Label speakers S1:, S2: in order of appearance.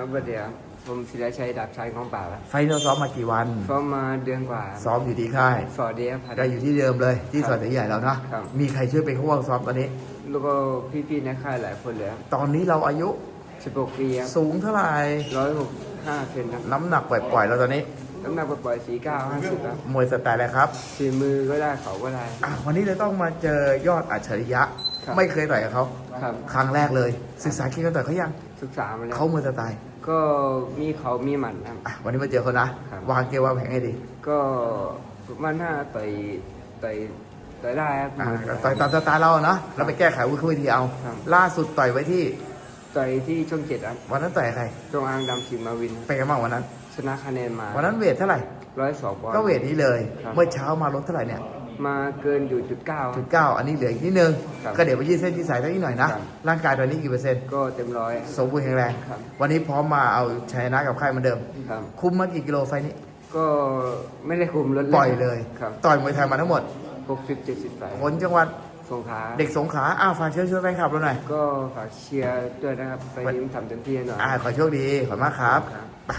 S1: ครับสวัสดีครับผมศิลาชัยดาบชัยของป่าครับ
S2: ไฟท์เราซ้อมมากี่วัน
S1: ซ้อมมาเดือนกว่า
S2: ซ้อมอยู่ที่ค่าย
S1: สวัสดีครับ
S2: ก็อยู่ที่เดิมเลย ที่
S1: ครับ
S2: สวนใหญ่เราเนาะ
S1: ครับ
S2: มีใครช่วยเป็นผู้วงซ้อมตอนนี้
S1: แล้วก็พี่ๆในค่ายหลายคนเลยครับ
S2: ตอนนี้เราอายุ
S1: 16 ปีครับ
S2: สูงเท่าไหร่
S1: 165เซนครับ
S2: น้ำหนักปล่อยๆเราตอนนี้
S1: น้ำหนักปล่อยๆ49 50ครับ
S2: มวยสไตล์อะไรครับ
S1: ฝีมือก็ได้เขาก็ได้
S2: อะวันนี้เราต้องมาเจอยอดอัจฉริยะ
S1: ครับ
S2: ไม่เคยต่อยกับเขา
S1: ครับ
S2: ครั้งแรกเลย ศึกษาเก่งกันต่อยเขายัง
S1: ศึกษามาแล้ว
S2: เขามวยสไตล์
S1: ก็มีเขามีหมัดครับ
S2: อะวันนี้มาเจอเขานะ
S1: ครับ
S2: วางเกมวางแผนให้ดี
S1: ก็มันหน้าต่อยต่อยต่อยได้ครับ
S2: อะต่อยตามสไตล์เราอะเนาะเราไปแก้ไขวุ้นวิธีเอา
S1: ครับ
S2: ล่าสุดต่อยไว้ที่
S1: ต่อยที่ช่องเจ็ดครับ
S2: วันนั้นต่อยกับใคร
S1: จงอางดำสิงห์มาวินครับ
S2: เป็นกันบ้างวันนั้น
S1: ช นะคะแนนมา
S2: วันนั้นเวทเท่าไหร่
S1: ร้อยสองปอนด์
S2: ก็เวทนี้เลย
S1: ครับ
S2: เมื่อเช้ามาลดเท่าไหร่เนี่ย
S1: มาเกินอยู่จุดเก้า
S2: จุดเก้าอันนี้เหลืออีกนิดนึง
S1: ครับ
S2: ก็เดี๋ยวไปยืดเส้นที่สายสักนิดหน่อยนะ
S1: ครับ
S2: ร่างกายตอนนี้กี่เปอร์เซ็นต์
S1: ก็เต็มร้อย
S2: สมบูรณ์แข็งแรง
S1: ครับ
S2: วันนี้พร้อมมาเอาชัยชนะกับค่ายเหมือนเดิม
S1: ครับ
S2: คุมมากี่กิโลไฟล์นี้
S1: ก็ไม่ได้คุมรถ
S2: ปล่อยเลย
S1: ครับ
S2: ต่อยมวยไทยมาทั้งหมด
S1: หกสิบเจ็ดสิบไป
S2: คนจังหวัด
S1: สงขลา
S2: เด็กสงขลาอ้าวฝากเชิญชวนแฟนคลับเราหน่อย
S1: ก็ฝากเชียร์ด้วยนะครับ ไปยิ้มทำเต็มที่หน่อย
S2: อ่าขอโชคดี ขอบคุณมากครับ
S1: ครับ
S2: ไป